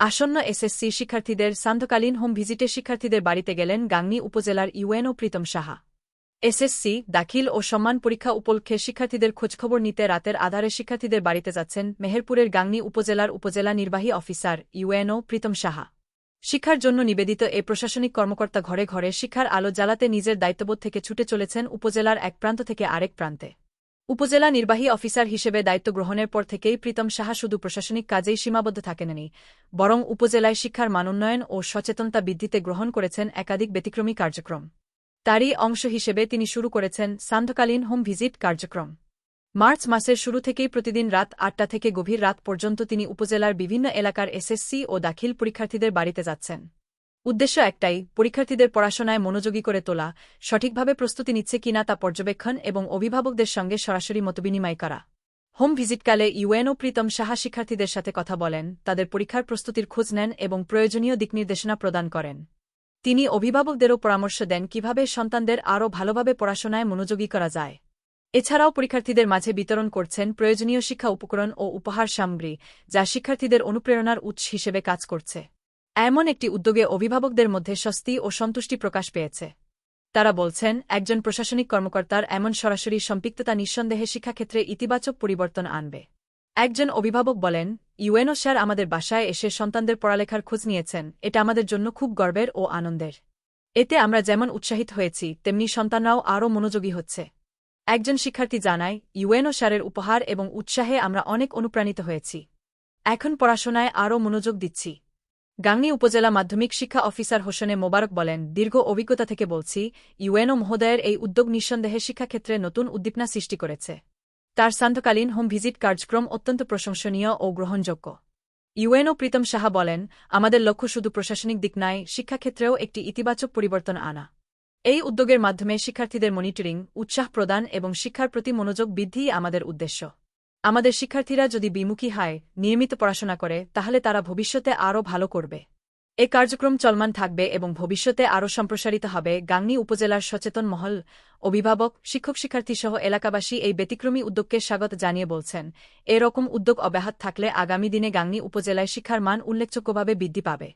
আসন্ন এসএসসি শিক্ষার্থীদের সান্ধ্যকালীন হোম ভিজিটে শিক্ষার্থীদের বাড়িতে গেলেন গাংনী উপজেলার ইউএনও প্রীতম সাহা। এসএসসি, দাখিল ও সম্মান পরীক্ষা উপলক্ষে শিক্ষার্থীদের খোঁজখবর নিতে রাতের আধারে শিক্ষার্থীদের বাড়িতে যাচ্ছেন মেহেরপুরের গাংনী উপজেলার উপজেলা নির্বাহী অফিসার ইউএনও প্রীতম সাহা। শিক্ষার জন্য নিবেদিত এ প্রশাসনিক কর্মকর্তা ঘরে ঘরে শিক্ষার আলো জ্বালাতে নিজের দায়িত্ববোধ থেকে ছুটে চলেছেন উপজেলার এক প্রান্ত থেকে আরেক প্রান্তে। উপজেলা নির্বাহী অফিসার হিসেবে দায়িত্ব গ্রহণের পর থেকেই প্রীতম সাহা শুধু প্রশাসনিক কাজেই সীমাবদ্ধ থাকেননি, বরং উপজেলায় শিক্ষার মানোন্নয়ন ও সচেতনতা বৃদ্ধিতে গ্রহণ করেছেন একাধিক ব্যতিক্রমী কার্যক্রম। তারই অংশ হিসেবে তিনি শুরু করেছেন সান্ধ্যকালীন হোম ভিজিট কার্যক্রম। মার্চ মাসের শুরু থেকেই প্রতিদিন রাত আটটা থেকে গভীর রাত পর্যন্ত তিনি উপজেলার বিভিন্ন এলাকার এসএসসি ও দাখিল পরীক্ষার্থীদের বাড়িতে যাচ্ছেন। উদ্দেশ্য একটাই, পরীক্ষার্থীদের পড়াশোনায় মনোযোগী করে তোলা। সঠিকভাবে প্রস্তুতি নিচ্ছে কিনা তা পর্যবেক্ষণ এবং অভিভাবকদের সঙ্গে সরাসরি মতবিনিময় করা। হোম ভিজিটকালে ইউএনও প্রীতম সাহা শিক্ষার্থীদের সাথে কথা বলেন, তাদের পরীক্ষার প্রস্তুতির খোঁজ নেন এবং প্রয়োজনীয় দিকনির্দেশনা প্রদান করেন। তিনি অভিভাবকদেরও পরামর্শ দেন কীভাবে সন্তানদের আরও ভালোভাবে পড়াশোনায় মনোযোগী করা যায়। এছাড়াও পরীক্ষার্থীদের মাঝে বিতরণ করছেন প্রয়োজনীয় শিক্ষা উপকরণ ও উপহার সামগ্রী, যা শিক্ষার্থীদের অনুপ্রেরণার উৎস হিসেবে কাজ করছে। এমন একটি উদ্যোগে অভিভাবকদের মধ্যে স্বস্তি ও সন্তুষ্টি প্রকাশ পেয়েছে। তারা বলছেন, একজন প্রশাসনিক কর্মকর্তার এমন সরাসরি সম্পৃক্ততা নিঃসন্দেহে শিক্ষাক্ষেত্রে ইতিবাচক পরিবর্তন আনবে। একজন অভিভাবক বলেন, ইউএনও স্যার আমাদের বাসায় এসে সন্তানদের পড়ালেখার খোঁজ নিয়েছেন। এটা আমাদের জন্য খুব গর্বের ও আনন্দের। এতে আমরা যেমন উৎসাহিত হয়েছি, তেমনি সন্তানরাও আরও মনোযোগী হচ্ছে। একজন শিক্ষার্থী জানায়, ইউএনও স্যারের উপহার এবং উৎসাহে আমরা অনেক অনুপ্রাণিত হয়েছি। এখন পড়াশোনায় আরও মনোযোগ দিচ্ছি। গাংনী উপজেলা মাধ্যমিক শিক্ষা অফিসার হোসেনে মোবারক বলেন, দীর্ঘ অভিজ্ঞতা থেকে বলছি, ইউএনও মহোদয়ের এই উদ্যোগ নিঃসন্দেহে শিক্ষাক্ষেত্রে নতুন উদ্দীপনা সৃষ্টি করেছে। তার সান্ধ্যকালীন হোম ভিজিট কার্যক্রম অত্যন্ত প্রশংসনীয় ও গ্রহণযোগ্য। ইউএনও প্রীতম সাহা বলেন, আমাদের লক্ষ্য শুধু প্রশাসনিক দিক নয় শিক্ষাক্ষেত্রেও একটি ইতিবাচক পরিবর্তন আনা। এই উদ্যোগের মাধ্যমে শিক্ষার্থীদের মনিটরিং, উৎসাহ প্রদান এবং শিক্ষার প্রতি মনোযোগ বৃদ্ধিই আমাদের উদ্দেশ্য। আমাদের শিক্ষার্থীরা যদি বিমুখী হয়, নিয়মিত পড়াশোনা করে, তাহলে তারা ভবিষ্যতে আরও ভালো করবে। এ কার্যক্রম চলমান থাকবে এবং ভবিষ্যতে আরও সম্প্রসারিত হবে গাংনী উপজেলার সচেতন মহল অভিভাবক, শিক্ষক শিক্ষার্থীসহ এলাকাবাসী এই ব্যতিক্রমী উদ্যোগকে স্বাগত জানিয়ে বলছেন। এরকম উদ্যোগ অব্যাহত থাকলে আগামী দিনে গাংনী উপজেলায় শিক্ষার মান উল্লেখযোগ্যভাবে বৃদ্ধি পাবে।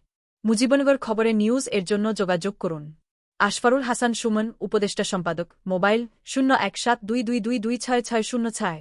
মুজিবনগর খবরে নিউজ এর জন্য যোগাযোগ করুন। আশফারুল হাসান সুমন, উপদেষ্টা সম্পাদক, মোবাইল শূন্য এক সাত দুই দুই দুই দুই ছয় ছয় শূন্য ছয়।